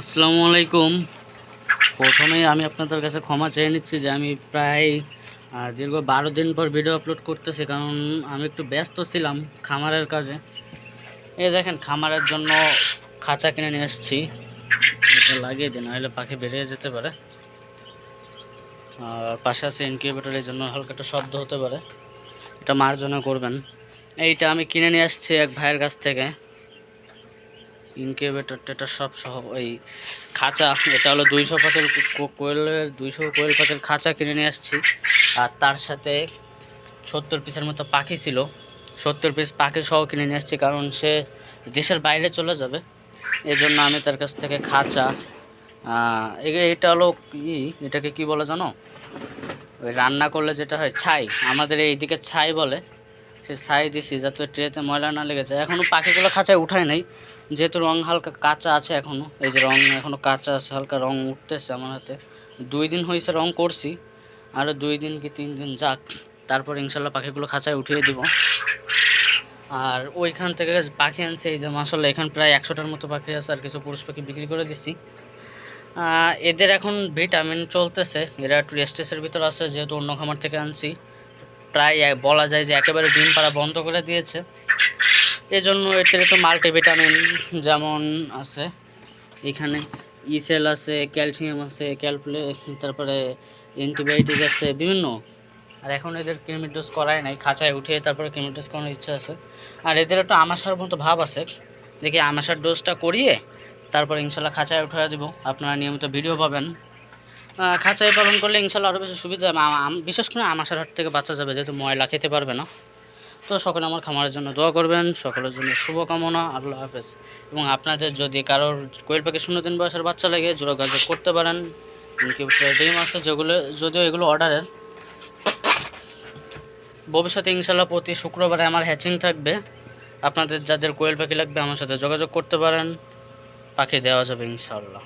আসসালামু আলাইকুম। প্রথমেই আমি আপনাদের কাছে ক্ষমা চেয়ে নিচ্ছি যে আমি প্রায় দীর্ঘ বারো দিন পর ভিডিও আপলোড করতেছি, কারণ আমি একটু ব্যস্ত ছিলাম খামারের কাজে। এই দেখেন, খামারের জন্য খাঁচা কিনে নিয়ে এসেছি। এটা লাগিয়ে দিন নাহলে পাখি বেরিয়ে যেতে পারে। আর পাশে আছে এই জন্য হালকা একটা শব্দ হতে পারে। এটা মার্জনা করবেন। এইটা আমি কিনে নিয়ে আসছি এক ভাইয়ের কাছ থেকে। ইনকিউবেটর টেটার সব সহ ওই খাঁচা, এটা হলো দুইশো পাকের কো- কোয়েলের, দুইশো কোয়েল পাকের খাঁচা কিনে নিয়ে আসছি। আর তার সাথে সত্তর পিসের মতো পাখি ছিল। সত্তর পিস পাখি সহ কিনে নিয়ে আসছি কারণ সে দেশের বাইরে চলে যাবে। এই জন্য আমি তার কাছ থেকে খাঁচা এটা হলো ই এটাকে কি বলে জানো? ওই রান্না করলে যেটা হয়, ছাই। আমাদের এইদিকে ছাই বলে। সে ছাই দিছি, যাতে ট্রেতে ময়লা না লেগে যায়। এখনও পাখিগুলো খাঁচায় উঠায় নাই, যেহেতু রং হালকা কাঁচা আছে এখনও এই যে রং এখনও কাঁচা আছে, হালকা রং উঠতেছে আমার হাতে। দুই দিন হয়েছে রং করছি আরও দুই দিন কি তিন দিন যাক, তারপর ইনশাল্লাহ পাখিগুলো খাঁচায় উঠিয়ে দিব। আর ওইখান থেকে পাখি আনছে, এই যে মাসাল্লাহ এখানে প্রায় একশোটার মতো পাখি আছে আর কিছু পুরুষ পাখি বিক্রি করে দিছি। এদের এখন ভিটামিন চলতেছে, এরা একটু রেস্টেসের ভিতর আছে, যেহেতু অন্য খামার থেকে আনছি। প্রায় বলা যায় যে একেবারে ডিম পাড়া বন্ধ করে দিয়েছে। এজন্য এদের একটু মাল্টিভিটামিন যেমন আছে, এখানে ইসেল আছে, ক্যালসিয়াম আছে ক্যালপ্লে তারপরে অ্যান্টিবায়োটিক আছে, বিভিন্ন। আর এখন এদের কৃমির ডোজ করাই নাই, খাঁচায় উঠিয়ে তারপরে কৃমির ডোজ করানোর ইচ্ছা আছে। আর এদের একটু আমাশার মতো ভাব আছে। দেখি আমাশার ডোজটা করিয়ে তারপরে ইনশাল্লাহ খাঁচায় উঠিয়ে দেবো। আপনারা নিয়মিত ভিডিও পাবেন। খাঁচায় পালন করলে ইনশাল্লাহ আরও বেশি সুবিধা বিশেষ করে আমাশার হাট থেকে বাচ্চা যাবে, যেহেতু ময়লা খেতে পারবে না। তো সকলে আমার খামারের জন্য দোয়া করবেন, সকলের জন্য শুভকামনা, আল্লাহ হাফেজ। এবং আপনাদের যদি কারোর কোয়েল পাখি শূন্য দিন বয়সের বাচ্চা লাগে, যোগাযোগ করতে পারেন। ডিম আছে যেগুলো যদিও এগুলো অর্ডারের। ভবিষ্যতে ইনশাল্লাহ প্রতি শুক্রবারে আমার হ্যাচিং থাকবে। আপনাদের যাদের কোয়েল পাখি লাগবে, আমার সাথে যোগাযোগ করতে পারেন। পাখি দেওয়া যাবে ইনশাল্লাহ।